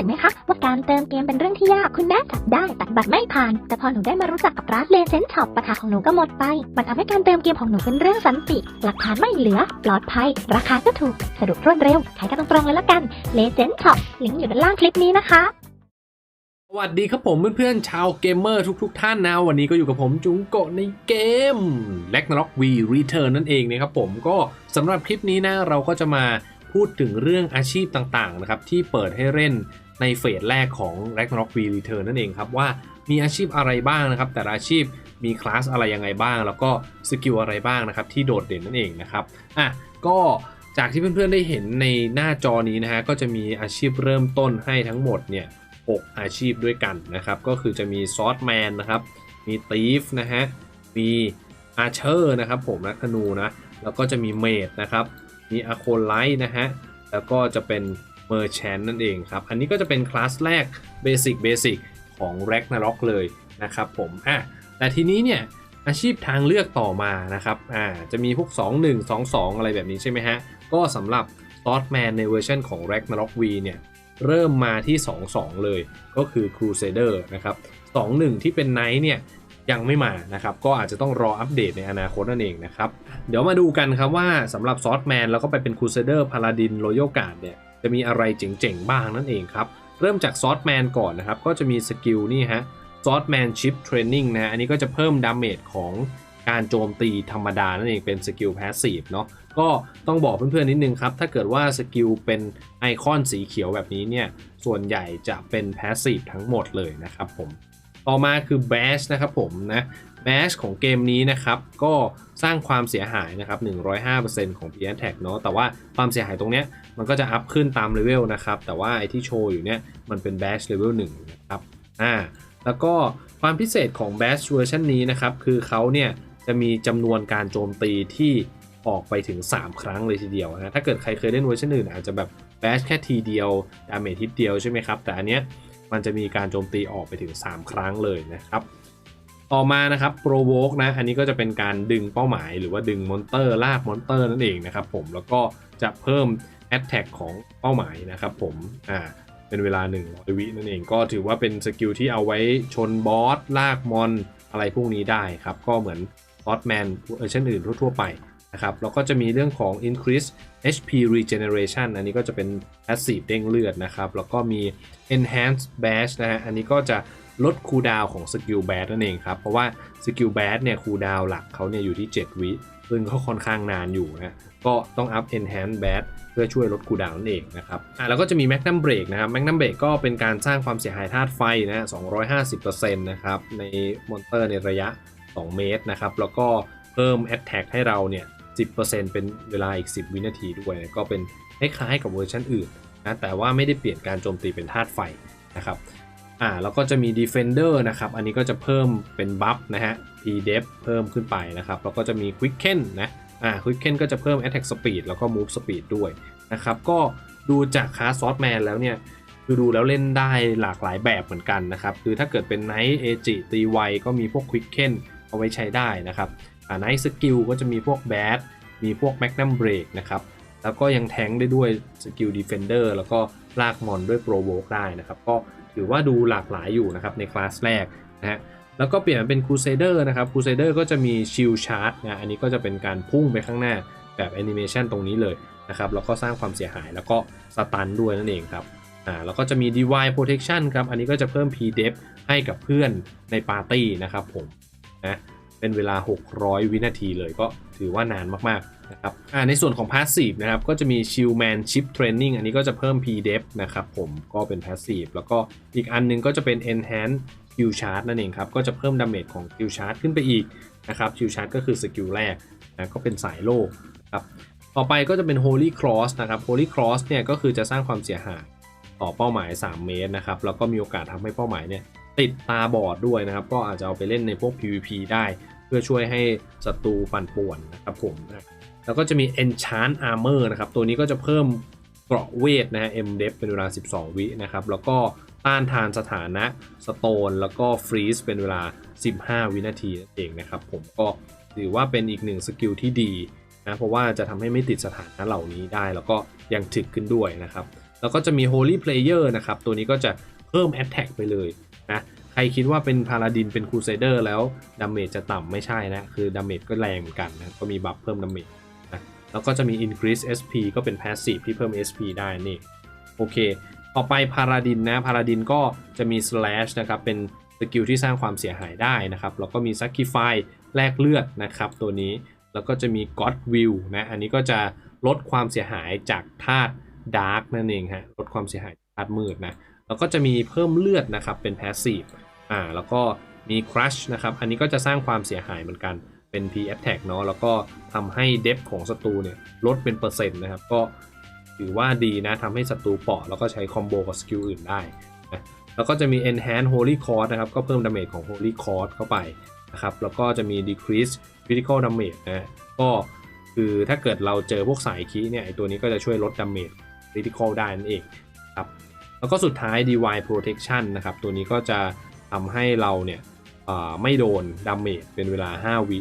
สึกไหมคะว่าการเติมเกมเป็นเรื่องที่ยากคุณแม่จับได้ตัดบัตรไม่ผ่าน แต่พอหนูได้มารู้จักกับร้านเลเซนช็อปปัญหาของหนูก็หมดไป มันทำให้การเติมเกมของหนูเป็นเรื่องสันติ หลักฐานไม่เหลือ ปลอดภัย ราคาก็ถูกสะดวกรวดเร็วขายกันตรงๆเลยละกันเลเซนช็อปลิงก์อยู่ด้านล่างคลิปนี้นะคะสวัสดีครับผมเพื่อนๆชาวเกมเมอร์ทุกๆ ท่านนะวันนี้ก็อยู่กับผมจุงโกะในเกม l a g n a r o k V Return นั่นเองนะครับผมก็สำหรับคลิปนี้นะเราก็จะมาพูดถึงเรื่องอาชีพต่างๆนะครับที่เปิดให้เล่น ในเฟสแรกของ l a g n a r o k Return นั่นเองครับว่ามีอาชีพอะไรบ้างนะครับ แต่ละอาชีพมีคลาสอะไรยังไงบ้าง แล้วก็สกิลอะไรบ้างนะครับที่โดดเด่นนั่นเองนะครับอะก็จากที่เพื่อนๆได้เห็นในหน้าจอนี้นะฮะก็จะมีอาชีพเริ่มต้นให้ทั้งหมดเนี่ย6อาชีพด้วยกันนะครับ ก็คือจะมีซอสแมนนะครับ มีตีฟนะฮะ มีอาเชอร์นะครับผมนักธนูนะ แล้วก็จะมีเมดนะครับ มีอะโคไลท์นะฮะ แล้วก็จะเป็น เมอร์แชนนั่นเองครับ อันนี้ก็จะเป็นคลาสแรกเบสิกเบสิกของ r a g n a r o k เลยนะครับผมอะแต่ทีนี้เนี่ยอาชีพทางเลือกต่อมานะครับอ่าจะมีพวก 2 1 2 2 อะไรแบบนี้ใช่ไหมฮะ ก็สำหรับซอสแมนในเวอร์ชันของ r a g n a r o k V เนี่ยเริ่มมาที่ 2-2 เลยก็คือ Crusader นะครับ2-1 ที่เป็น Knight เนี่ยยังไม่มานะครับ ก็อาจจะต้องรออัปเดตในอนาคตนั่นเองนะครับ เดี๋ยวมาดูกันครับว่าสำหรับซอสแมนแล้วก็ไปเป็น Crusader Paladin Royal Guard เนี่ย จะมีอะไรเจ๋งๆบ้างนั่นเองครับ เริ่มจากซอสแมนก่อนนะครับ ก็จะมีสกิลนี่ฮะซอสแมนชิปเทรนนิ่งนะฮะอันนี้ก็จะเพิ่มดาเมจของการโจมตีธรรมดานั่นเองเป็นสกิลแพสซีฟเนาะก็ต้องบอกเพื่อนๆนิดนึงครับ ถ้าเกิดว่าสกิลเป็นไอคอนสีเขียวแบบนี้เนี่ย ส่วนใหญ่จะเป็นแพสซีฟทั้งหมดเลยนะครับผม ต่อมาคือ Bash นะครับผมนะ Bash ของเกมนี้นะครับ ก็สร้างความเสียหายนะครับ 105%ของ p a t a c เนาะแต่ว่าความเสียหายตรงเนี้ยมันก็จะอัพขึ้นตามเลเวลนะครับ แต่ว่าไอที่โชว์อยู่เนี่ยมันเป็น Bash Level 1นะครับอ่าแล้วก็ความพิเศษของ Bash เวอร์ชันนี้นะครับ คือเขาเนี่ยจะมีจำนวนการโจมตีที่ออกไปถึง 3 ครั้งเลยทีเดียวนะถ้าเกิดใครเคยเล่นเวอร์ชันอื่นอาจจะแบบ Bash แค่ทีเดียวดาเมจทีเดียวใช่ไหมครับ แต่อันเนี้ยมันจะมีการโจมตีออกไปถึง 3 ครั้งเลยนะครับ ต่อมานะครับ Provoke นะ อันนี้ก็จะเป็นการดึงเป้าหมาย หรือว่าดึงมอนเตอร์ลากมอนเตอร์นั่นเองนะครับผม แล้วก็จะเพิ่ม Attack ของเป้าหมายนะครับผม อ่า เป็นเวลา100วินั่นเอง ก็ถือว่าเป็นสกิลที่เอาไว้ชนบอสลากมอนอะไรพวกนี้ได้ครับ ก็เหมือนซอสแมนเอร์ชันอื่นทั่วๆไปนะครับ แล้วก็จะมีเรื่องของ increase HP regeneration อันนี้ก็จะเป็น passive เด้งเลือดนะครับ แล้วก็มี enhance bash นะฮะ อันนี้ก็จะ ลดคูลดาวของสกิลแบดนั่นเองครับ เพราะว่าสกิลแบดเนี่ยคูลดาวหลักเขาเนี่ยอยู่ที่ 7 วิซึ่งก็ค่อนข้างนานอยู่นะก็ต้องอัพ enhance bad เพื่อช่วยลดคูลดาวน์นั่นเองนะครับอ่าแล้วก็จะมี magnum break นะครับ magnum break ก็เป็นการสร้างความเสียหายธาตุไฟนะฮะ250%นะครับในมอนเตอร์ในระยะ 2 เมตรนะครับ แล้วก็เพิ่ม attack ให้เราเนี่ย 10%เป็นเวลาอีก 10 วินาทีด้วยนะก็เป็นคล้ายๆกับเวอร์ชันอื่นนะแต่ว่าไม่ได้เปลี่ยนการโจมตีเป็นธาตุไฟนะครับ อ่าแล้วก็จะมี Defender นะครับ อันนี้ก็จะเพิ่มเป็นบัฟนะฮะ P def เพิ่มขึ้นไปนะครับ แล้วก็จะมี Quicken นะอ่า Quicken ก็จะเพิ่ม Attack Speed แล้วก็ Move Speed ด้วยนะครับ ก็ดูจากคาสซอสแมนแล้วเนี่ยคือดูแล้วเล่นได้หลากหลายแบบเหมือนกันนะครับ คือถ้าเกิดเป็น Night Age ตีไวก็มีพวก Quicken เอาไว้ใช้ได้นะครับอ่า Night Skill ก็จะมีพวก Bad มีพวก Magnum Break นะครับแล้วก็ยังแทงได้ด้วยสกิล Defender แล้วก็ลากมอนด้วย Provoke ได้นะครับ ก็ ถือว่าดูหลากหลายอยู่นะครับในคลาสแรกนะฮะแล้วก็เปลี่ยนเป็น Crusader นะครับ Crusader ก็จะมี Shield Charge นะอันนี้ก็จะเป็นการพุ่งไปข้างหน้าแบบแอนิเมชันตรงนี้เลยนะครับแล้วก็สร้างความเสียหายแล้วก็สตันด้วยนั่นเองครับอ่าแล้วก็จะมี Divine Protection ครับ อันนี้ก็จะเพิ่ม P def ให้กับเพื่อนในปาร์ตี้นะครับผมนะเป็นเวลา 600 วินาทีเลยก็ถือว่านานมากๆ นะครับอ่าในส่วนของ Passive นะครับ ก็จะมี Shieldman Chip Training อันนี้ก็จะเพิ่ม P def นะครับผมก็เป็น Passive แล้วก็อีกอันหนึงก็จะเป็น Enhance Q Charge นั่นเองครับ ก็จะเพิ่มดาเมจของ Q Charge ขึ้นไปอีกนะครับ Q Charge ก็คือสกิลแรกนะก็เป็นสายโล่ครับต่อไปก็จะเป็น Holy Cross นะครับ Holy Cross เนี่ยก็คือจะสร้างความเสียหายต่อเป้าหมาย 3 เมตรนะครับแล้วก็มีโอกาสทำให้เป้าหมายเนี่ยติดตาบอดด้วยนะครับ ก็อาจจะเอาไปเล่นในพวก PVP ได้ เพื่อช่วยให้ศัตรูปั่นป่วนนะครับผมนะ แล้วก็จะมี Enchant Armor นะครับ ตัวนี้ก็จะเพิ่มเกราะเวทนะฮะ M def เป็นเวลา 12 วินะครับ แล้วก็ต้านทานสถานะสโตนแล้วก็ฟรีซเป็นเวลา 15 วินาทีนั่นเองนะครับ ผมก็ถือว่าเป็นอีกหนึ่งสกิลที่ดีนะเพราะว่าจะทำให้ไม่ติดสถานะเหล่านี้ได้ แล้วก็ยังถึกขึ้นด้วยนะครับ แล้วก็จะมี Holy Player นะครับ ตัวนี้ก็จะเพิ่ม Attack ไปเลยนะใครคิดว่าเป็นพาราดินเป็น Crusader แล้วดาเมจจะต่ำไม่ใช่นะ คือดาเมจก็แรงเหมือนกันนะก็มีบัฟเพิ่มดาเมจ แล้วก็จะมี Increase SP ก็เป็น Passive ที่เพิ่ม SP ได้นี่โอเค ต่อไปพาราดินนะพาราดินก็จะมี Slash นะครับเป็นสกิลที่สร้างความเสียหายได้นะครับแล้วก็มี Sacrifice แลกเลือดนะครับตัวนี้แล้วก็จะมี God Will นะอันนี้ก็จะลดความเสียหายจากธาตุดาร์กนั่นเองฮะลดความเสียหายจากธาตุมืดนะแล้วก็จะมีเพิ่มเลือดนะครับเป็น Passive อ่าแล้วก็มี Crush นะครับอันนี้ก็จะสร้างความเสียหายเหมือนกัน เป็น P Attack เนาะแล้วก็ทำให้ Depth ของศัตรูเนี่ยลดเป็นเปอร์เซ็นต์นะครับ ก็ถือว่าดีนะทำให้ศัตรูเปราะแล้วก็ใช้คอมโบกับสกิลอื่นได้นะแล้วก็จะมี Enhance Holy Cord นะครับ ก็เพิ่มดาเมจของ Holy Cord เข้าไปนะครับ แล้วก็จะมี Decrease Critical Damage นะก็คือถ้าเกิดเราเจอพวกสายคีเนี่ยไอตัวนี้ก็จะช่วยลดดาเมจ Critical ได้นั่นเองครับแล้วก็สุดท้าย Divine Protection นะครับ ตัวนี้ก็จะทำให้เราเนี่ย ไม่โดนดาเมจเป็นเวลา 5 วิ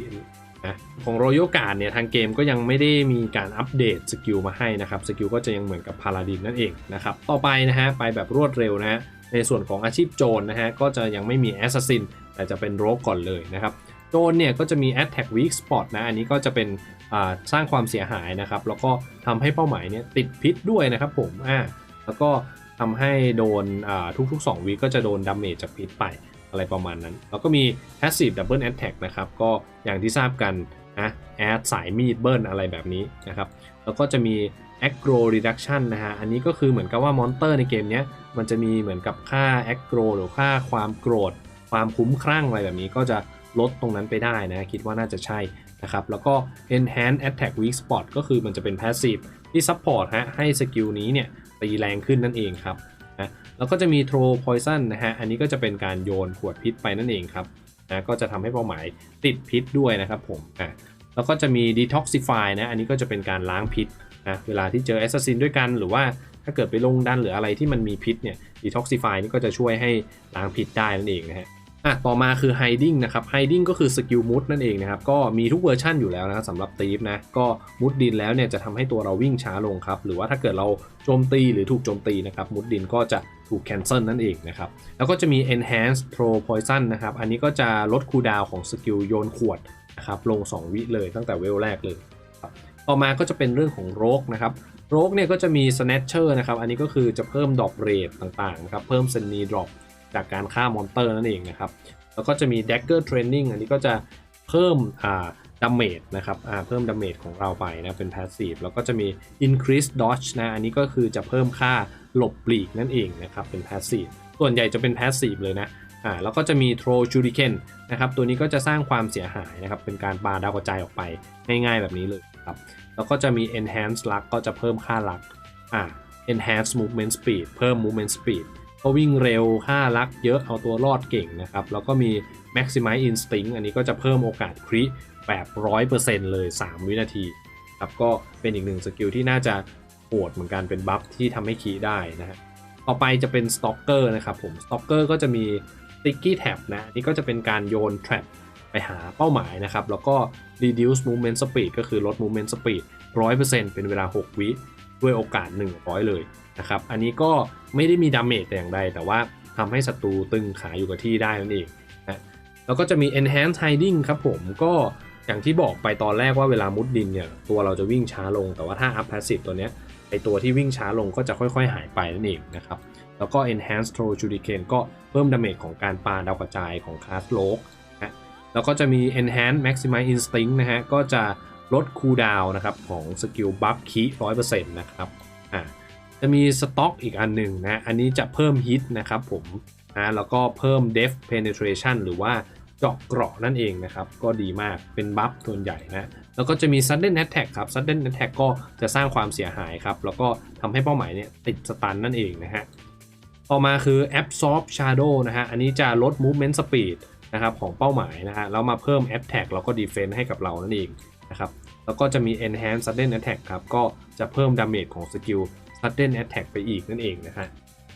นะของ Royal Guard เนี่ยทางเกมก็ยังไม่ได้มีการอัปเดตสกิลมาให้นะครับสกิลก็จะยังเหมือนกับ Paladin นั่นเองนะครับต่อไปนะฮะไปแบบรวดเร็วนะฮะในส่วนของอาชีพโจรนะฮะก็จะยังไม่มี Assassin แต่จะเป็นโรกก่อนเลยนะครับโจรเนี่ยก็จะมี Attack Weak Spot นะอันนี้ก็จะเป็นสร้างความเสียหายนะครับแล้วก็ทำให้เป้าหมายเนี่ยติดพิษด้วยนะครับผมอ่าแล้วก็ทำให้โดนทุกๆ 2วิก็จะโดนดาเมจจากพิษไป อะไรประมาณนั้น แล้วก็มี Passive Double Attack นะครับ ก็อย่างที่ทราบกันนะแอดสายมีดเบิลอะไรแบบนี้นะครับ แล้วก็จะมี aggro reduction นะฮะ อันนี้ก็คือเหมือนกับว่ามอนเตอร์ในเกมเนี้ยมันจะมีเหมือนกับค่า aggro หรือค่าความโกรธ ความคุ้มคลั่งอะไรแบบนี้ก็จะลดตรงนั้นไปได้นะ คิดว่าน่าจะใช่นะครับ แล้วก็ enhance attack weak spot ก็คือมันจะเป็น passive ที่ support ฮะให้สกิลนี้เนี่ยตีแรงขึ้นนั่นเองครับ แล้วก็จะมี throw poison นะฮะ อันนี้ก็จะเป็นการโยนขวดพิษไปนั่นเองครับนะก็จะทำให้เป้าหมายติดพิษด้วยนะครับผมอะแล้วก็จะมี detoxify นะ อันนี้ก็จะเป็นการล้างพิษนะ เวลาที่เจอ assassin ด้วยกัน หรือว่าถ้าเกิดไปลงดันหรืออะไรที่มันมีพิษเนี่ย detoxify นี่ก็จะช่วยให้ล้างพิษได้นั่นเองนะฮะอะต่อมาคือ hiding นะครับ hiding ก็คือสกิลมุดนั่นเองนะครับ ก็มีทุกเวอร์ชันอยู่แล้วนะสำหรับตีฟนะ ก็มุดดินแล้วเนี่ยจะทำให้ตัวเราวิ่งช้าลงครับ หรือว่าถ้าเกิดเราโจมตีหรือถูกโจมตีนะครับ มุดดินก็จะ ถูก cancel นั่นเองนะครับ แล้วก็จะมี enhance throw poison นะครับ อันนี้ก็จะลดคูลดาวของสกิลโยนขวดนะครับลง 2 วิเลยตั้งแต่เวลแรกเลย ต่อมาก็จะเป็นเรื่องของโรกนะครับโรกเนี่ยก็จะมี snatcher นะครับ อันนี้ก็คือจะเพิ่มดรอปเรทต่างๆนะครับ เพิ่ม s e n i drop จากการฆ่ามอนเตอร์นั่นเองนะครับ แล้วก็จะมี dagger training อันนี้ก็จะเพิ่มอ่า ดาเมจนะครับเพิ่มดาเมจของเราไปนะเป็น passive แล้วก็จะมี increase dodge นะอันนี้ก็คือจะเพิ่มค่าหลบปลีกนั่นเองนะครับเป็น passive ส่วนใหญ่จะเป็น passive เลยนะอ่าแล้วก็จะมี throw shuriken นะครับตัวนี้ก็จะสร้างความเสียหายนะครับเป็นการปาดาวกระจายออกไปง่ายๆแบบนี้เลยครับแล้วก็จะมี enhance luck ก็จะเพิ่มค่า luck อ่า enhance movement speed เพิ่ม movement speed ก็วิ่งเร็วค่ารักเยอะเอาตัวรอดเก่งนะครับแล้วก็มี maximize instinct อันนี้ก็จะเพิ่มโอกาสคริ แบบ100%เลย 3 วินาทีครับก็เป็นอีกหนึ่งสกิลที่น่าจะโหดเหมือนกันเป็นบัฟที่ทำให้คีได้นะฮะต่อไปจะเป็น stalker นะครับผม stalker ก็จะมี sticky trap นะนี่ก็จะเป็นการโยน trap ไปหาเป้าหมายนะครับ แล้วก็ reduce movement speed ก็คือลด movement speed 100%เป็นเวลา 6 วิด้วยโอกาส 100 เลยนะครับ อันนี้ก็ไม่ได้มีดาเมจแต่อย่างใด แต่ว่าทำให้ศัตรูตึงขาอยู่กับที่ได้นั่นเองนะแล้วก็จะมี enhance hiding ครับผมก็ อย่างที่บอกไปตอนแรกว่าเวลามุดดินเนี่ยตัวเราจะวิ่งช้าลง แต่ว่าถ้า up passive ตัวเนี้ยไอตัวที่วิ่งช้าลงก็จะค่อยๆ หายไปนั่นเองนะครับ แล้วก็ enhance throw shuriken ก็เพิ่มดาเมจของการปาดาวกระจายของคลาสโลกนะแล้วก็จะมี enhance maximize instinct นะฮะก็จะลดคูลดาวนะครับของสกิลบัฟคี100%นะครับอ่าจะมีสต็อกอีกอันหนึ่งนะ อันนี้จะเพิ่มฮิตนะครับผมนะแล้วก็เพิ่ม depth penetration หรือว่า เจาะเกราะนั่นเองนะครับ ก็ดีมากเป็นบัฟส่วนใหญ่นะ แล้วก็จะมี sudden attack ครับ sudden attack ก็จะสร้างความเสียหายครับ แล้วก็ทำให้เป้าหมายเนี่ยติดสตันนั่นเองนะฮะ ต่อมาคือ absorb shadow นะฮะ อันนี้จะลด movement speed นะครับของเป้าหมายนะฮะ แล้วมาเพิ่ม attack แล้วก็ defense ให้กับเรานั่นเองนะครับแล้วก็จะมี enhance sudden attack ครับ ก็จะเพิ่ม damage ของสกิล sudden attack ไปอีกนั่นเองนะฮะ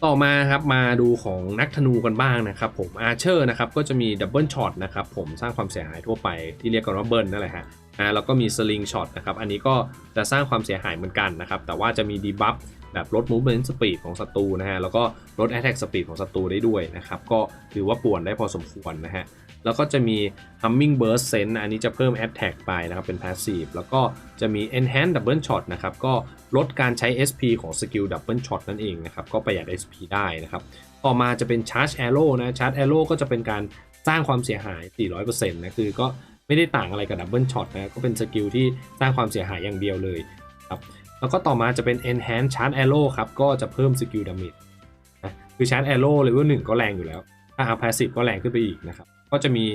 ต่อมาครับมาดูของนักธนูกันบ้างนะครับผมอาเชอร์นะครับก็จะมีดับเบิลช็อตนะครับผมสร้างความเสียหายทั่วไปที่เรียกกันว่าเบิร์นนั่นแหละฮะอ่าแล้วก็มีสลิงช็อตนะครับอันนี้ก็จะสร้างความเสียหายเหมือนกันนะครับแต่ว่าจะมีดีบัฟแบบลด movement speed ของศัตรูนะฮะแล้วก็ลด attack speed ของศัตรูได้ด้วยนะครับก็ถือว่าป่วนได้พอสมควรนะฮะ แล้วก็จะมี humming burst sense อันนี้จะเพิ่ม attack ไปนะครับเป็น passive แล้วก็จะมี enhance double shot นะครับก็ลดการใช้ SP ของสกิล double shot นั่นเองนะครับก็ประหยัด SP ได้นะครับต่อมาจะเป็น charge arrow นะ charge arrow ก็จะเป็นการสร้างความเสียหาย 400%นะคือก็ไม่ได้ต่างอะไรกับ double shot นะก็เป็นสกิลที่สร้างความเสียหายอย่างเดียวเลยครับแล้วก็ต่อมาจะเป็น enhance charge arrow ครับก็จะเพิ่มสกิล damage นะคือ charge arrow level 1ก็แรงอยู่แล้วถ้า up passive ก็แรงขึ้นไปอีกนะครับ ก็จะมี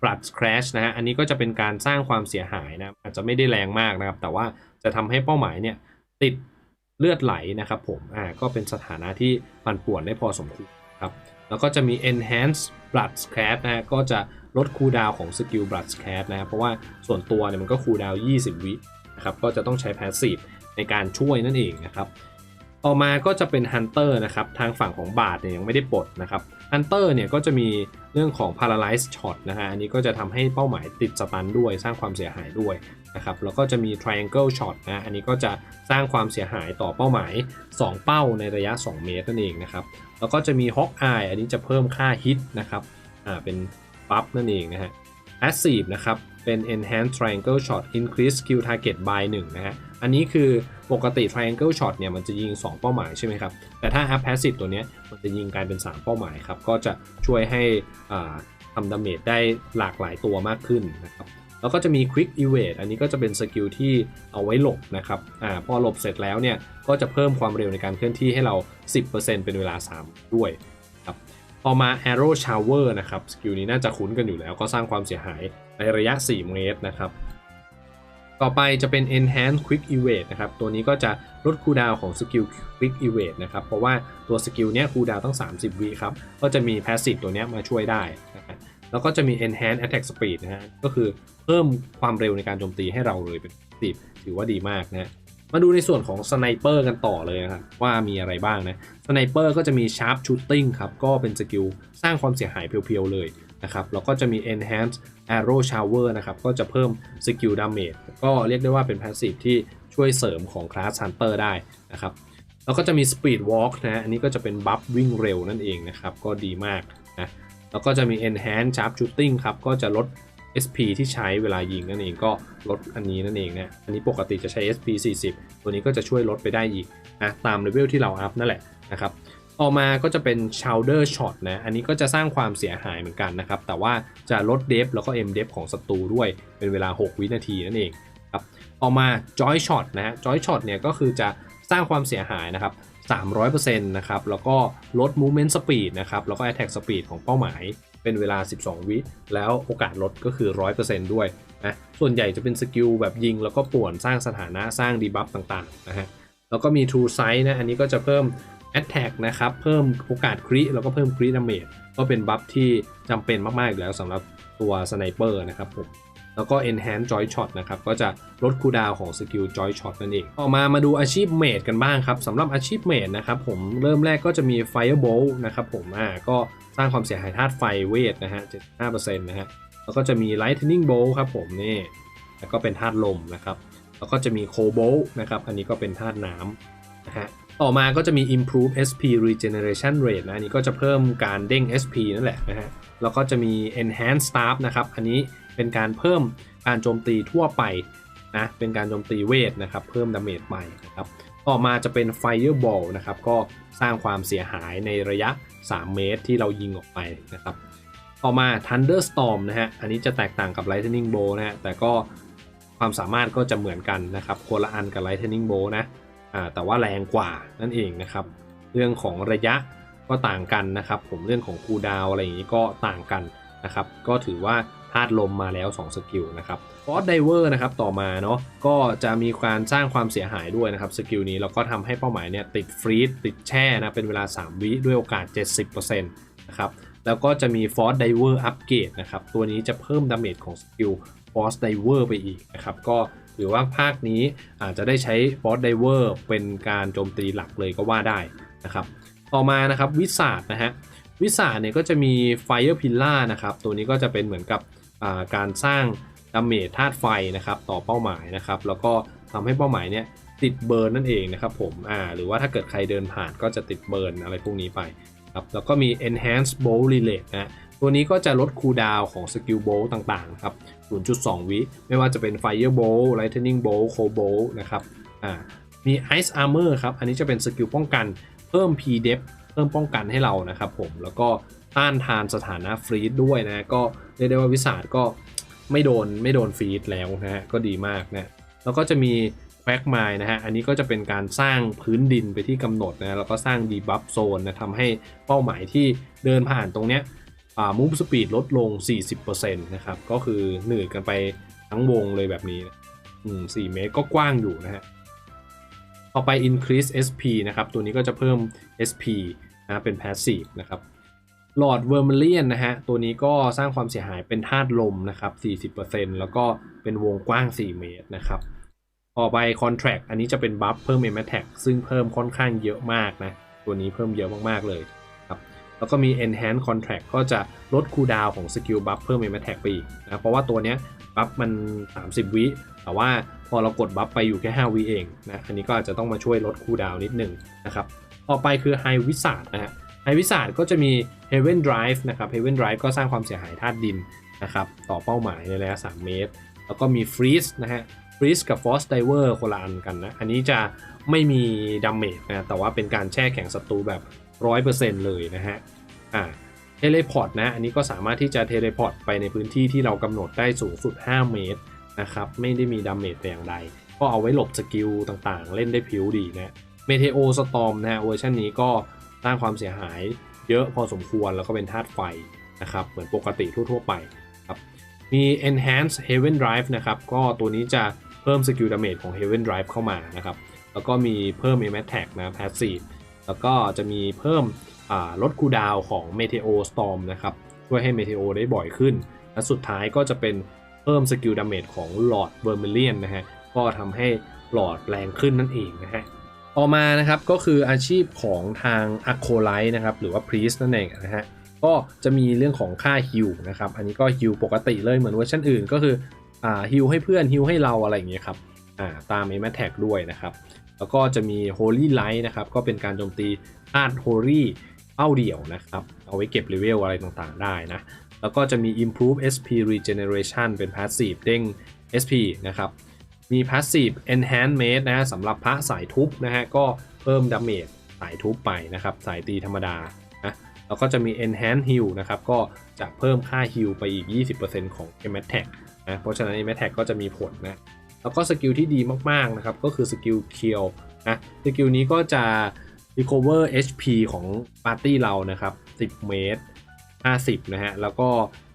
blood crash นะฮะ อันนี้ก็จะเป็นการสร้างความเสียหายนะ อาจจะไม่ได้แรงมากนะครับ แต่ว่าจะทำให้เป้าหมายเนี่ยติดเลือดไหลนะครับผม อ่า ก็เป็นสถานะที่ปั่นป่วนได้พอสมควรครับ แล้วก็จะมี enhance blood crash นะฮะ ก็จะลดคูลดาวของสกิล blood crash นะครับเพราะว่าส่วนตัวเนี่ยมันก็คูลดาว 20 วินะครับ ก็จะต้องใช้ passive ในการช่วยนั่นเองนะครับ ต่อมาก็จะเป็น Hunter นะครับ ทางฝั่งของบาทเนี่ยยังไม่ได้ปลดนะครับ Hunter เนี่ยก็จะมีเรื่องของ Paralyze Shot นะฮะอันนี้ก็จะทำให้เป้าหมายติดสตันด้วยสร้างความเสียหายด้วยนะครับแล้วก็จะมี Triangle Shot นะอันนี้ก็จะสร้างความเสียหายต่อเป้าหมาย 2 เป้าในระยะ 2 เมตรนั่นเองนะครับแล้วก็จะมี Hawk Eye อันนี้จะเพิ่มค่าฮิตนะครับอ่าเป็นบัฟนั่นเองนะฮะ Passive นะครับเป็น Enhanced Triangle Shot Increase Skill Target by 1นะฮะ อันนี้คือปกติ Triangle Shot เนี่ยมันจะยิง 2 เป้าหมายใช่ไหมครับ แต่ถ้า Up Passive ตัวนี้มันจะยิงกลายเป็น 3 เป้าหมายครับ ก็จะช่วยให้ทำดาเมจได้หลากหลายตัวมากขึ้นนะครับ แล้วก็จะมี Quick Evade อันนี้ก็จะเป็นสกิลที่เอาไว้หลบนะครับอ่าพอหลบเสร็จแล้วเนี่ยก็จะเพิ่มความเร็วในการเคลื่อนที่ให้เรา 10%เป็นเวลา 3 ด้วยครับต่อมา Arrow Shower นะครับ สกิลนี้น่าจะคุ้นกันอยู่แล้ว ก็สร้างความเสียหายในระยะ 4 เมตรนะครับ ต่อไปจะเป็น Enhance Quick Evade นะครับ ตัวนี้ก็จะลดคูดาวของสกิล Quick Evade นะครับ เพราะว่าตัวสกิลเนี้ยคูดาวตั้ง 30 วิครับ ก็จะมี Passive ตัวเนี้ยมาช่วยได้นะฮะแล้วก็จะมี Enhance Attack Speed นะฮะ ก็คือเพิ่มความเร็วในการโจมตีให้เราเลยเป็น Passive ถือว่าดีมากนะฮะมาดูในส่วนของสไนเปอร์กันต่อเลยนะครับว่ามีอะไรบ้างนะสไนเปอร์ก็จะมี Sharp Shooting ครับ ก็เป็นสกิลสร้างความเสียหายเพียวๆเลยนะครับ แล้วก็จะมี Enhanced Arrow Shower นะครับก็จะเพิ่มสกิลดาเมจก็เรียกได้ว่าเป็น Passive ที่ช่วยเสริมของคลาส Hunter ได้นะครับแล้วก็จะมี Speed Walk นะฮะอันนี้ก็จะเป็นบัฟวิ่งเร็วนั่นเองนะครับก็ดีมากนะแล้วก็จะมี Enhanced Sharp Shooting ครับก็จะลด SP ที่ใช้เวลายิงนั่นเองก็ลดอันนี้นั่นเองนะอันนี้ปกติจะใช้ SP 40 ตัวนี้ก็จะช่วยลดไปได้อีกนะตามเลเวลที่เราอัพนั่นแหละนะครับ ต่อมาก็จะเป็น shoulder shot นะ อันนี้ก็จะสร้างความเสียหายเหมือนกันนะครับ แต่ว่าจะลดเดฟแล้วก็ m เดฟของศัตรูด้วย เป็นเวลา 6 วินาทีนั่นเองครับต่อมา joy shot นะ joy shot เนี่ยก็คือจะสร้างความเสียหายนะครับ 300%นะครับ แล้วก็ลด movement speed นะครับ แล้วก็ attack speed ของเป้าหมาย เป็นเวลา 12 วิ แล้วโอกาสลดก็คือ 100%ด้วยนะ ส่วนใหญ่จะเป็นสกิลแบบยิง แล้วก็ป่วนสร้างสถานะสร้างดีบัฟต่างๆนะฮะ แล้วก็มี True Sight นะ อันนี้ก็จะเพิ่ม Attack นะครับ เพิ่มโอกาสคริแล้วก็เพิ่มคริดาเมจก็เป็นบัฟที่จำเป็นมากๆอยู่แล้วสำหรับตัวสไนเปอร์นะครับผมแล้วก็ Enhance Joy Shot นะครับ ก็จะลดคูดาวของสกิล Joy Shot นั่นเอง ต่อมามาดูอาชีพเมดกันบ้างครับสำหรับอาชีพเมดนะครับผมเริ่มแรกก็จะมี Firebolt นะครับผมอ่าก็สร้างความเสียหายธาตุไฟเวทนะฮะ 75%นะฮะ แล้วก็จะมี Lightning Bolt ครับผมนี่แล้วก็เป็นธาตุลมนะครับ แล้วก็จะมี Cobalt นะครับ อันนี้ก็เป็นธาตุน้ำนะฮะ ต่อมาก็จะมี improve SP regeneration rate นะนนี้ก็จะเพิ่มการเด้ง SP นั่นแหละนะฮะ แล้วก็จะมี enhance staff นะครับ อันนี้เป็นการเพิ่มการโจมตีทั่วไปนะ เป็นการโจมตีเวทนะครับ เพิ่มดาเมจไปนะครับ ต่อมาจะเป็น fireball นะครับ ก็สร้างความเสียหายในระยะ 3 เมตรที่เรายิงออกไปนะครับ ต่อมา thunderstorm นะฮะ อันนี้จะแตกต่างกับ lightning bolt นะฮะ แต่ก็ความสามารถก็จะเหมือนกันนะครับ คนละอันกับ lightning bolt นะ แต่ว่าแรงกว่านั่นเองนะครับ เรื่องของระยะก็ต่างกันนะครับ ผมเรื่องของคูดาวอะไรอย่างนี้ก็ต่างกันนะครับ ก็ถือว่าธาตุลมมาแล้ว 2 สกิลนะครับฟอสไดเวอร์นะครับต่อมาเนาะก็จะมีการสร้างความเสียหายด้วยนะครับสกิลนี้แล้วก็ทำให้เป้าหมายเนี่ยติดฟรีดติดแช่นะเป็นเวลา 3 วิด้วยโอกาส 70%นะครับแล้วก็จะมีฟอสไดเวอร์อัปเกรดนะครับตัวนี้จะเพิ่มดาเมจของสกิลฟอสไดเวอร์ไปอีกนะครับก็ หรือว่าภาคนี้อาจจะได้ใช้ฟอสไดเวอร์เป็นการโจมตีหลักเลยก็ว่าได้นะครับ ต่อมานะครับวิสาดนะฮะวิสาดเนี่ยก็จะมี Fire Pillar นะครับตัวนี้ก็จะเป็นเหมือนกับาการสร้างดาเมจธาตุไฟนะครับต่อเป้าหมายนะครับ แล้วก็ทำให้เป้าหมายเนี่ยติดเบิร์นนั่นเองนะครับผมอ่าหรือว่าถ้าเกิดใครเดินผ่านก็จะติดเบิร์นอะไรพวกนี้ไปครับแล้วก็มี enhance bow relate นะตัวนี้ก็จะลดคูลดาวน์ของสกิลโบว์ต่างๆครับ 0.2 วิไม่ว่าจะเป็น Fire Bow Lightning Bow Cold Bow นะครับอ่ามี Ice Armor ครับ อันนี้จะเป็นสกิลป้องกันเพิ่ม P dep เพิ่มป้องกันให้เรานะครับผมแล้วก็ต้านทานสถานะฟรีดด้วยนะ ก็เรียกได้ว่าวิสาดก็ไม่โดนไม่โดนฟรีดแล้วนะฮะก็ดีมากนะแล้วก็จะมี Quack Mine นะฮะ อันนี้ก็จะเป็นการสร้างพื้นดินไปที่กำหนดนะ แล้วก็สร้าง Debuff Zone นะทำให้เป้าหมายที่เดินผ่านตรงเนี้ย อ่า move speed ลดลง 40%นะครับ ก็คือหนืดกันไปทั้งวงเลยแบบนี้อืม4เมตรก็กว้างอยู่นะฮะต่อไป increase SP นะครับ ตัวนี้ก็จะเพิ่ม SP นะเป็น passive นะครับ Lord Vermilion นะฮะ ตัวนี้ก็สร้างความเสียหายเป็นธาตุลมนะครับ 40%แล้วก็เป็นวงกว้าง 4 เมตรนะครับ ต่อไป contract อันนี้จะเป็นบัฟเพิ่ม m attack ซึ่งเพิ่มค่อนข้างเยอะมากนะ ตัวนี้เพิ่มเยอะมาก ๆ เลย แล้วก็มี enhance contract ก็จะลดคูดาวของสกิลบัฟเพิ่ม m attack ไปอีกนะเพราะว่าตัวเนี้ยบัฟมัน 30 วิ แต่ว่าพอเรากดบัฟไปอยู่แค่ 5 วิเองนะอันนี้ก็อาจจะต้องมาช่วยลดคูดาวน์นิดหนึ่งนะครับต่อไปคือ High Wizard นะฮะ High Wizard ก็จะมี Heaven Drive นะครับ Heaven Drive ก็สร้างความเสียหายธาตุดินนะครับต่อเป้าหมายในระยะ 3 เมตร แล้วก็มี Freeze นะฮะ Freeze กับ Force Diver คนละอันกันนะ อันนี้จะไม่มีดาเมจนะแต่ว่าเป็นการแช่แข็งศัตรูแบบ 100%เลยนะฮะอ่าเทเลพอร์ตนะอันนี้ก็สามารถที่จะเทเลพอร์ตไปในพื้นที่ที่เรากำหนดได้สูงสุด 5 เมตรนะครับไม่ได้มีดาเมจแต่อย่างใด ก็เอาไว้หลบสกิลต่างๆ เล่นได้ผิวดีนะเมเทโอสตอมนะฮะเวอร์ชันนี้ก็สร้างความเสียหายเยอะพอสมควรแล้วก็เป็นธาตุไฟนะครับเหมือนปกติทั่วๆไปครับมี Enhance Heaven Drive นะครับก็ตัวนี้จะเพิ่มสกิลดาเมจของ Heaven Drive เข้ามานะครับแล้วก็มีเพิ่ม Aim Attack นะ Passive แล้วก็จะมีเพิ่มลดคูดาวของ Meteo Storm นะครับ ช่วยให้ Meteo ได้บ่อยขึ้น และสุดท้ายก็จะเป็นเพิ่มสกิลดาเมจของ Lord Vermilion นะฮะ ก็ทำให้หลอดแรงขึ้นนั่นเองนะฮะ ต่อมานะครับก็คืออาชีพของทาง a c o l i t e นะครับ หรือว่า Priest นั่นเองนะฮะ ก็จะมีเรื่องของค่าฮิลนะครับ อันนี้ก็ฮิลปกติเลยเหมือนเวอร์ชันอื่น ก็คือฮิลให้เพื่อนฮิลให้เราอะไรอย่างเงี้ยครับอ่าตาม a m a t a g ด้วยนะครับ แล้วก็จะมี Holy Light นะครับ ก็เป็นการโจมตีธาตุ Holy เป้าเดี่ยวนะครับ เอาไว้เก็บเลเวลอะไรต่างๆได้นะ แล้วก็จะมี Improve SP Regeneration เป็น Passive เด้ง SP นะครับ มี Passive Enhance Mage นะสำหรับพระสายทุบนะฮะ ก็เพิ่มดาเมจสายทุบไปนะครับ สายตีธรรมดานะแล้วก็จะมี Enhance Heal นะครับ ก็จะเพิ่มค่า Heal ไปอีก 20%ของ m a t a c นะ เพราะฉะนั้น m a t a c ก็จะมีผลนะ แล้วก็สกิลที่ดีมากๆนะครับ ก็คือสกิล Kill นะสกิลนี้ก็จะ recover HP ของปาร์ตี้เรานะครับ 10 เมตร 50 นะฮะ แล้วก็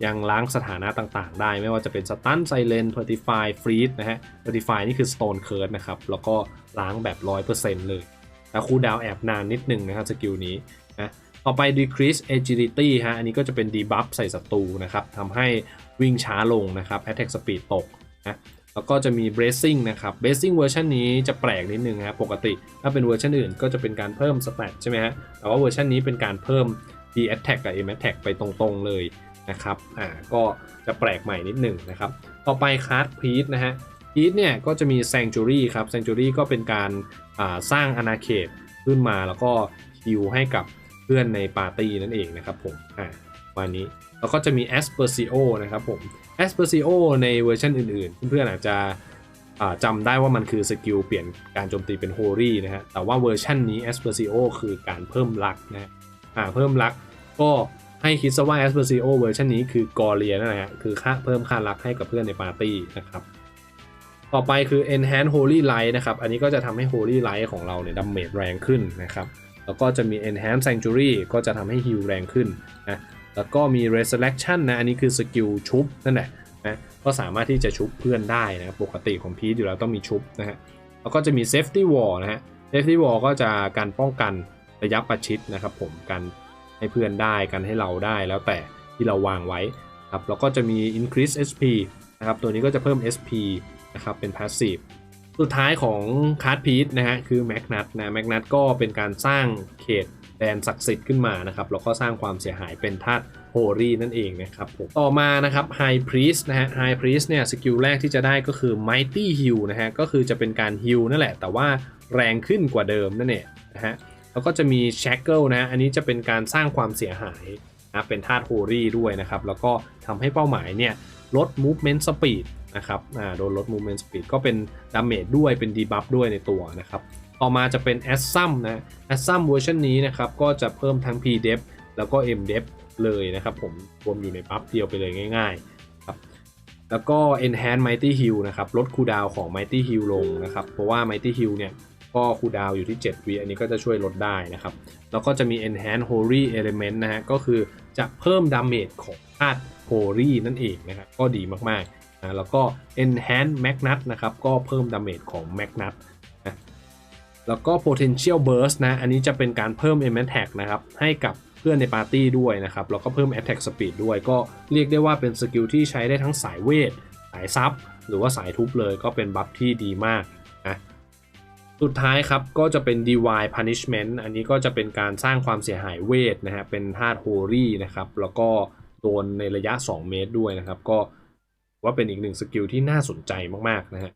ยังล้างสถานะต่างๆ ได้ ไม่ว่าจะเป็น stun silent fortify freeze นะฮะ fortify นี่คือ stone curse นะครับ แล้วก็ล้างแบบ 100%เลยแต่คูดาวแอบนานนิดนึงนะครับสกิลนี้นะต่อไป decrease agility ฮะ อันนี้ก็จะเป็น debuff ใส่ศัตรูนะครับทำให้วิ่งช้าลงนะครับ attack speed ตกนะ แล้วก็จะมี bracing นะครับ bracing เวอร์ชันนี้จะแปลกนิดนึงนะครับปกติ ถ้าเป็นเวอร์ชันอื่นก็จะเป็นการเพิ่ม stat ใช่ไหมฮะ แต่ว่าเวอร์ชันนี้เป็นการเพิ่ม D attack กับ M attack ไปตรงๆเลยนะครับ อ่า ก็จะแปลกใหม่นิดหนึ่งนะครับ ต่อไปคาร์ดพีทนะฮะพีทเนี่ยก็จะมี Sanctuary ครับ Sanctuary ก็เป็นการอ่าสร้างอาณาเขตขึ้นมาแล้วก็ฮิวให้กับเพื่อนในปาร์ตี้นั่นเองนะครับผม อ่าวันนี้ แล้วก็จะมี Aspercio นะครับผม Aspercio ในเวอร์ชันอื่นๆ เพื่อนๆอาจจะจำได้ว่ามันคือสกิลเปลี่ยนการโจมตีเป็น Holy นะฮะ แต่ว่าเวอร์ชันนี้ Aspercio คือการเพิ่มลักนะฮะอ่าเพิ่มลักก็ให้คิดซะว่า a s p e r c i o เวอร์ชันนี้คือกอเรียนั่นแหละฮะคือค่าเพิ่มค่าลักให้กับเพื่อนในปาร์ตี้นะครับต่อไปคือ enhance holy light นะครับ อันนี้ก็จะทำให้ holy light ของเราเนี่ยดาเมจแรงขึ้นนะครับ แล้วก็จะมี enhance sanctuary ก็จะทำให้ heal แรงขึ้นนะ แล้วก็มี resurrection นะ อันนี้คือสกิลชุบนั่นแหละนะก็สามารถที่จะชุบเพื่อนได้นะปกติของพีทอยู่แล้วต้องมีชุบนะฮะแล้วก็จะมี safety wall นะฮะ safety wall ก็จะการป้องกันระยะประชิดนะครับผมกันให้เพื่อนได้กันให้เราได้แล้วแต่ที่เราวางไว้ครับแล้วก็จะมี increase SP นะครับตัวนี้ก็จะเพิ่ม SP นะครับเป็น passive สุดท้ายของคาร์ดพีทนะฮะคือ Magnat นะ Magnat ก็เป็นการสร้างเขต แดนศักดิ์สิทธิ์ขึ้นมานะครับแล้วก็สร้างความเสียหายเป็นธาตุโฮรี่นั่นเองนะครับผมต่อมานะครับ High Priest นะฮะ High Priest เนี่ยสกิลแรกที่จะได้ก็คือ Mighty Heal นะฮะก็คือจะเป็นการ heal นั่นแหละ แต่ว่าแรงขึ้นกว่าเดิมนั่นเองนะฮะแล้วก็จะมี Shackle นะอันนี้จะเป็นการสร้างความเสียหายนะเป็นธาตุโฮรี่ด้วยนะครับแล้วก็ทำให้เป้าหมายเนี่ยลด Movement Speed นะครับอ่าโดนลด Movement Speed ก็เป็นดาเมจด้วยเป็น debuff ด้วยในตัวนะครับ ต่อมาจะเป็น a s s u m นะ a s s u m เวอร์ชันนี้นะครับก็จะเพิ่มทั้ง P-Dep แล้วก็ M-Dep เลยนะครับผมรวมอยู่ในบัฟเดียวไปเลยง่ายๆครับแล้วก็ Enhance Mighty Heal นะครับลดคูดาวของ Mighty Heal ลงนะครับ เพราะว่า Mighty Heal เนี่ยก็คูดาวอยู่ที่ 7 วิอันนี้ก็จะช่วยลดได้นะครับ แล้วก็จะมี Enhance Holy Element นะฮะก็คือจะเพิ่มดาเมจของธาตุ Holy นั่นเองนะครับก็ดีมากๆนะแล้วก็ Enhance Magnus นะครับก็เพิ่มดาเมจของ Magnus แล้วก็ potential burst นะ อันนี้จะเป็นการเพิ่ม aim attack นะครับ ให้กับเพื่อนในปาร์ตี้ด้วยนะครับ แล้วก็เพิ่ม attack speed ด้วย ก็เรียกได้ว่าเป็นสกิลที่ใช้ได้ทั้งสายเวท สายซับ หรือว่าสายทุบเลย ก็เป็นบัฟที่ดีมากนะสุดท้ายครับ ก็จะเป็น divine punishment อันนี้ก็จะเป็นการสร้างความเสียหายเวทนะฮะ เป็นธาตุ holy นะครับ แล้วก็โดนในระยะ 2 เมตรด้วยนะครับ ก็ว่าเป็นอีกหนึ่งสกิลที่น่าสนใจมากๆนะฮะ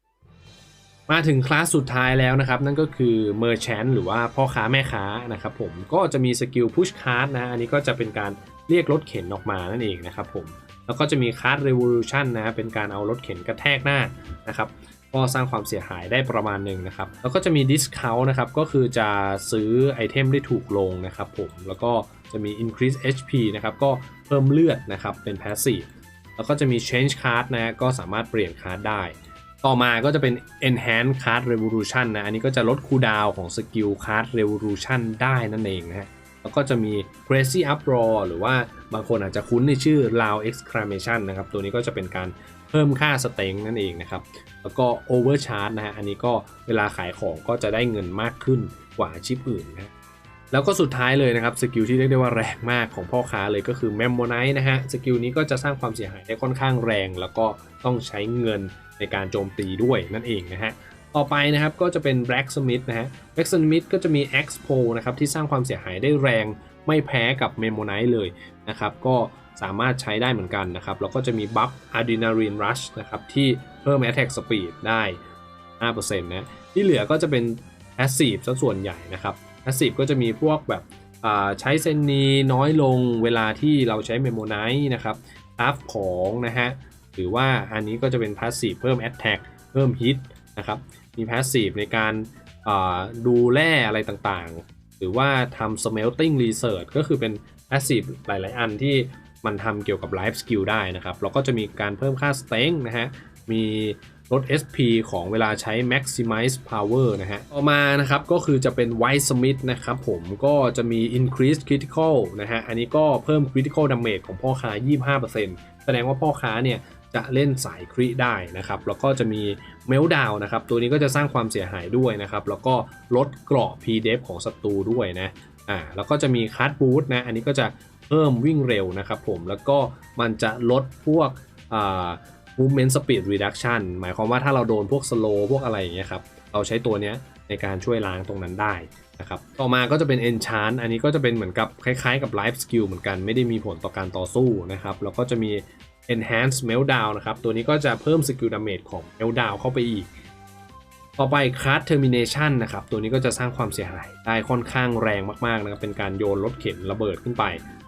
มาถึงคลาสสุดท้ายแล้วนะครับ นั่นก็คือ Merchant หรือว่าพ่อค้าแม่ค้านะครับผมก็จะมีสกิล Push Card นะ อันนี้ก็จะเป็นการเรียกรถเข็นออกมานั่นเองนะครับผมแล้วก็จะมี Card Revolution นะ เป็นการเอารถเข็นกระแทกหน้านะครับก็สร้างความเสียหายได้ประมาณหนึ่งนะครับ แล้วก็จะมี Discount นะครับ ก็คือจะซื้อไอเทมได้ถูกลงนะครับผมแล้วก็จะมี Increase HP นะครับก็เพิ่มเลือดนะครับเป็น Passive แล้วก็จะมี Change Card นะก็สามารถเปลี่ยนคาร์ดได้ ต่อมาก็จะเป็น Enhance Card Revolution นะ อันนี้ก็จะลดคูดาวของสกิล Card Revolution ได้นั่นเองนะฮะ แล้วก็จะมี Crazy Uproar หรือว่าบางคนอาจจะคุ้นในชื่อ Loud Exclamation นะครับ ตัวนี้ก็จะเป็นการเพิ่มค่าสเต็งนั่นเองนะครับ แล้วก็ Overcharge นะฮะ อันนี้ก็เวลาขายของก็จะได้เงินมากขึ้นกว่าชีพอื่นนะแล้วก็สุดท้ายเลยนะครับสกิลที่เรียกได้ว่าแรงมากของพ่อค้าเลยก็คือ Memmonite นะฮะสกิลนี้ก็จะสร้างความเสียหายได้ค่อนข้างแรง แล้วก็ต้องใช้เงิน ในการโจมตีด้วยนั่นเองนะฮะต่อไปนะครับก็จะเป็น Blacksmith นะฮะ Blacksmith ก็จะมี Expo นะครับที่สร้างความเสียหายได้แรงไม่แพ้กับ Memonite เลยนะครับก็สามารถใช้ได้เหมือนกันนะครับแล้วก็จะมี Buff Adrenaline Rush นะครับที่เพิ่ม Attack Speed ได้ 5%นะที่เหลือก็จะเป็น Passive ซะส่วนใหญ่นะครับ Passive ก็จะมีพวกแบบใช้เซนนีน้อยลงเวลาที่เราใช้ Memmonite นะครับอัพของนะฮะ หรือว่าอันนี้ก็จะเป็น Passive เพิ่ม Attack เพิ่ม Hit นะครับ มี Passive ในการดูแร่อะไรต่างๆ หรือว่าทำ Smelting Research ก็คือเป็น Passive หลาย ๆ อันที่มันทำเกี่ยวกับ Life Skill ได้นะครับแล้วก็จะมีการเพิ่มค่า Strength นะฮะ มีลด SP ของเวลาใช้ Maximize Power นะฮะ ต่อมานะครับก็คือจะเป็น White Smith นะครับผมก็จะมี Increase Critical นะฮะ อันนี้ก็เพิ่ม Critical Damage ของพ่อค้า 25%แสดงว่าพ่อค้าเนี่ย จะเล่นสายคริได้นะครับ แล้วก็จะมี Meltdown นะครับ ตัวนี้ก็จะสร้างความเสียหายด้วยนะครับ แล้วก็ลดเกราะ P-Def ของศัตรูด้วยนะ อ่า แล้วก็จะมี Card Boost นะ อันนี้ก็จะเพิ่มวิ่งเร็วนะครับผม แล้วก็มันจะลดพวกอ่า movement speed reduction หมายความว่าถ้าเราโดนพวก slow พวกอะไรอย่างเงี้ยครับ เราใช้ตัวเนี้ยในการช่วยล้างตรงนั้นได้นะครับ ต่อมาก็จะเป็น enchant อันนี้ก็จะเป็นเหมือนกับคล้ายๆกับ life skill เหมือนกัน ไม่ได้มีผลต่อการต่อสู้นะครับ แล้วก็จะมี enhance meltdown นะครับ ตัวนี้ก็จะเพิ่ม skill damage ของ meltdown เข้าไปอีก ต่อไป card termination นะครับ ตัวนี้ก็จะสร้างความเสียหายได้ค่อนข้างแรงมากๆนะครับ เป็นการโยนรถเข็นระเบิดขึ้นไป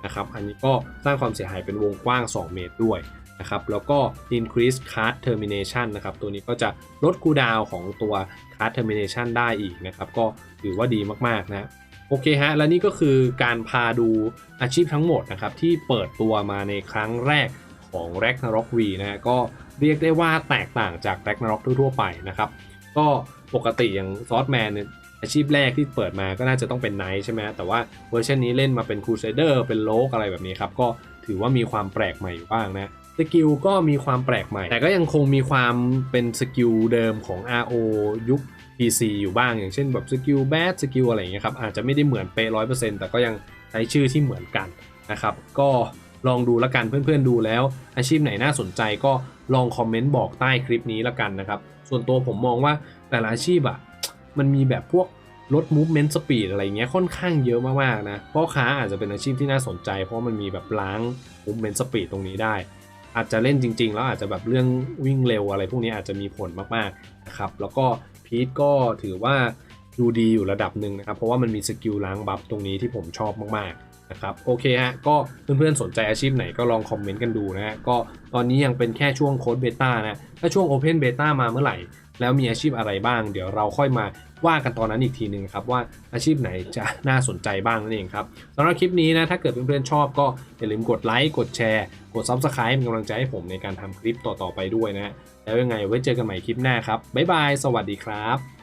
นะครับ อันนี้ก็สร้างความเสียหายเป็นวงกว้าง 2 เมตรด้วยนะครับ แล้วก็ increase card termination นะครับ ตัวนี้ก็จะลดคูดาวของตัว card termination ได้อีกนะครับ ก็ถือว่าดีมากๆนะโอเคฮะ และนี่ก็คือการพาดูอาชีพทั้งหมดนะครับที่เปิดตัวมาในครั้งแรก ของ Ragnarok V นะฮะก็เรียกได้ว่าแตกต่างจาก Ragnarok ทั่วไปนะครับก็ปกติอย่างซอ t แมนเนี่ยอาชีพแรกที่เปิดมาก็น่าจะต้องเป็นไนท์ใช่ไหมแต่ว่าเวอร์ชันนี้เล่นมาเป็นครูเซเดอร์เป็นโลกอะไรแบบนี้ครับ ก็ถือว่ามีความแปลกใหม่อยู่บ้างนะสกิลก็มีความแปลกใหม่ แต่ก็ยังคงมีความเป็นสกิลเดิมของ RO ยุค PC อยู่บ้าง อย่างเช่นแบบสกิลแบดสกิลอะไรอย่างเงี้ยครับอาจจะไม่ได้เหมือนเป๊ะร้อยเปอร์เซ็นต์แต่ก็ยังใช้ชื่อที่เหมือนกันนะครับ ก็ ลองดูล้วกันเพื่อนๆดูแล้ว อาชีพไหนน่าสนใจก็ลองคอมเมนต์บอกใต้คลิปนี้ล้วกันนะครับ ส่วนตัวผมมองว่าแต่ละอาชีพอะมันมีแบบพวกลด movement speed อะไรเงี้ยค่อนข้างเยอะมากๆนะพ่อค้าอาจจะเป็นอาชีพที่น่าสนใจ เพราะมันมีแบบล้าง movement speed ตรงนี้ได้ อาจจะเล่นจริง ๆ แล้วอาจจะแบบเรื่องวิ่งเร็วอะไรพวกนี้อาจจะมีผลมากๆนะครับแล้วก็พีทก็ถือว่าดูดีอยู่ระดับหนึ่งนะครับ เพราะว่ามันมีสกิลล้างบัฟตรงนี้ที่ผมชอบมากๆ นะครับโอเคฮะก็เพื่อนๆสนใจอาชีพไหนก็ลองคอมเมนต์กันดูนะฮะก็ตอนนี้ยังเป็นแค่ช่วงโค้ดเบต้านะถ้าช่วง Open Beta มาเมื่อไหร่ แล้วมีอาชีพอะไรบ้าง เดี๋ยวเราค่อยมาว่ากันตอนนั้นอีกทีหนึ่งครับว่าอาชีพไหนจะน่าสนใจบ้างนั่นเองครับสำหรับคลิปนี้นะถ้าเกิดเพื่อนๆชอบก็อย่าลืมกดไลค์กดแชร์ กด Subscribe เป็นกำลังใจให้ผมในการทำคลิปต่อๆไปด้วยนะแล้วยังไงไว้เจอกันใหม่คลิปหน้าครับบ๊ายบายสวัสดีครับ